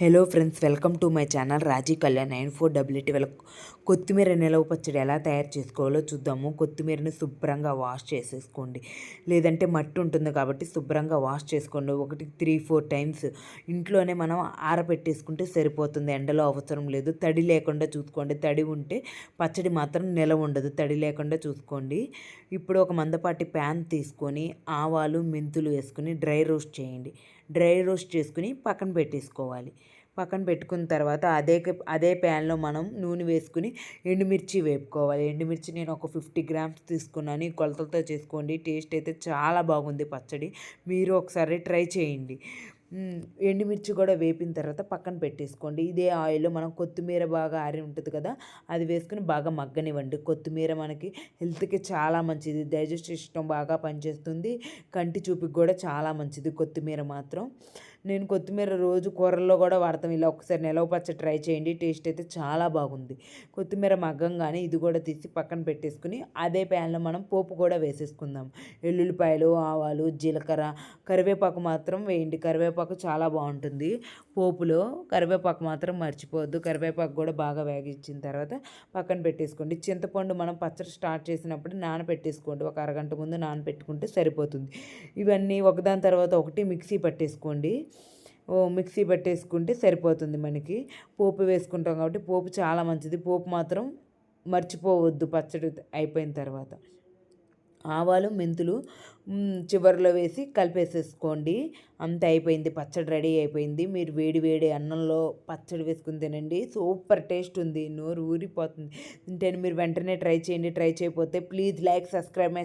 Hello friends welcome to my channel Raji Kalyan nine four W eight. కొత్తిమీర నిలవ పచ్చడి ఎలా తయారు చేసుకోవాలో చూద్దాము. కొత్తిమీరని శుభ్రంగా వాష్ చేసేసుకోండి. లేదంటే మట్టి ఉంటుంది కాబట్టి శుభ్రంగా వాష్ చేసుకోండి. ఒకటి త్రీ ఫోర్ టైమ్స్ ఇంట్లోనే మనం ఆరబెట్టేసుకుంటే సరిపోతుంది. ఎండలో అవసరం లేదు. తడి లేకుండా చూసుకోండి. తడి ఉంటే పచ్చడి మాత్రం నిలవ ఉండదు. తడి లేకుండా చూసుకోండి. ఇప్పుడు ఒక మందపాటి ప్యాన్ తీసుకొని ఆవాలు మెంతులు వేసుకొని డ్రై రోస్ట్ చేయండి. డ్రై రోస్ట్ చేసుకుని పక్కన పెట్టేసుకోవాలి. పక్కన పెట్టుకున్న తర్వాత అదే అదే ప్యాన్లో మనం నూనె వేసుకుని ఎండుమిర్చి వేపుకోవాలి. ఎండుమిర్చి నేను ఒక ఫిఫ్టీ గ్రామ్స్ తీసుకున్నాను. ఈ కొలతలతో చేసుకోండి. టేస్ట్ అయితే చాలా బాగుంది పచ్చడి. మీరు ఒకసారి ట్రై చేయండి. ఎండుమిర్చి కూడా వేపిన తర్వాత పక్కన పెట్టేసుకోండి. ఇదే ఆయిల్లో మనం కొత్తిమీర బాగా ఆరి ఉంటుంది కదా అది వేసుకుని బాగా మగ్గనివ్వండి. కొత్తిమీర మనకి హెల్త్కి చాలా మంచిది. డైజెస్ట్ సిస్టమ్ బాగా పనిచేస్తుంది. కంటి చూపుకి కూడా చాలా మంచిది కొత్తిమీర మాత్రం. నేను కొత్తిమీర రోజు కూరల్లో కూడా వాడతాం. ఇలా ఒకసారి నిలవ పచ్చ ట్రై చేయండి. టేస్ట్ అయితే చాలా బాగుంది. కొత్తిమీర మగ్గంగానే ఇది కూడా తీసి పక్కన పెట్టేసుకుని అదే ప్యాన్లో మనం పోపు కూడా వేసేసుకుందాం. ఎల్లుల్లిపాయలు ఆవాలు జీలకర్ర కరివేపాకు మాత్రం వేయండి. కరివేపాకు చాలా బాగుంటుంది. పోపులో కరివేపాకు మాత్రం మర్చిపోవద్దు. కరివేపాకు కూడా బాగా వేగించిన తర్వాత పక్కన పెట్టేసుకోండి. చింతపండు మనం పచ్చడి స్టార్ట్ చేసినప్పుడు నానబెట్టేసుకోండి ఒక అరగంట ముందు నానబెట్టుకుంటే సరిపోతుంది. ఇవన్నీ ఒకదాని తర్వాత ఒకటి మిక్సీ పట్టేసుకోండి. మిక్సీ పట్టేసుకుంటే సరిపోతుంది మనకి. పోపు వేసుకుంటాం కాబట్టి పోపు చాలా మంచిది. పోపు మాత్రం మర్చిపోవద్దు పచ్చడి అయిపోయిన తర్వాత. ఆవాలు మెంతులు చివరిలో వేసి కలిపేసేసుకోండి. అంత అయిపోయింది. పచ్చడి రెడీ అయిపోయింది. మీరు వేడి వేడి అన్నంలో పచ్చడి వేసుకుని తినండి. సూపర్ టేస్ట్ ఉంది. నోరు ఊరిపోతుంది. తింటే మీరు వెంటనే ట్రై చేయండి. ట్రై చేయకపోతే ప్లీజ్ లైక్ సబ్స్క్రైబ్ మై